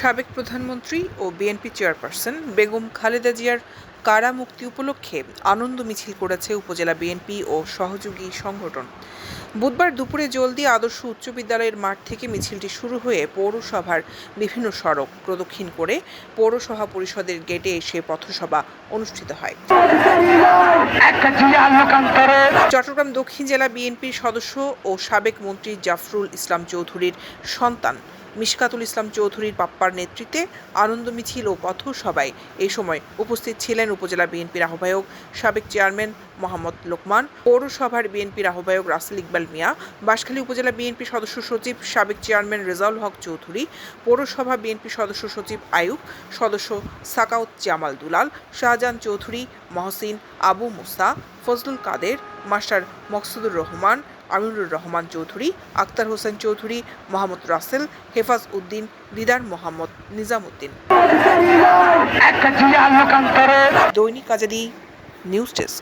সাবেক প্রধানমন্ত্রী ও বিএনপি চেয়ারপারসন বেগম খালেদা জিয়ার কারা মুক্তি উপলক্ষে আনন্দ মিছিল করেছে উপজেলা বিএনপি ও সহযোগী সংগঠন। বুধবার দুপুরে জলদি আদর্শ উচ্চ বিদ্যালয়ের মাঠ থেকে মিছিলটি শুরু হয়ে পৌরসভার বিভিন্ন সড়ক প্রদক্ষিণ করে পৌরসভা পরিষদের গেটে এসে পথসভা অনুষ্ঠিত হয়। চট্টগ্রাম দক্ষিণ জেলা বিএনপির সদস্য ও সাবেক মন্ত্রী জাফরুল ইসলাম চৌধুরীর সন্তান মিশকাতুল ইসলাম চৌধুরীর পাপ্পার নেতৃত্বে আনন্দ মিছিল ও সবাই এই সময় উপস্থিত ছিলেন উপজেলা বিএনপির আহ্বায়ক, সাবেক চেয়ারম্যান মোহাম্মদ লোকমান পৌরসভার বিএনপির আহ্বায়ক রাসেল ইকবাল মিয়া বাঁশখালী উপজেলা বিএনপি সদস্য সচিব সাবেক চেয়ারম্যান রেজাউল হক চৌধুরী পৌরসভা বিএনপি সদস্য সচিব আয়ুব সদস্য Sakhawat Jamal Dulal Shahjahan Chowdhury Mohsin Abu Musa Fazlul Kader master Maksudur Rahman Aminur Rahman Chowdhury Akhtar Hossain Chowdhury Mohammad Rasel Hefaz Uddin Didar Mohammad Nizamuddin. Dainik Azadi news desk.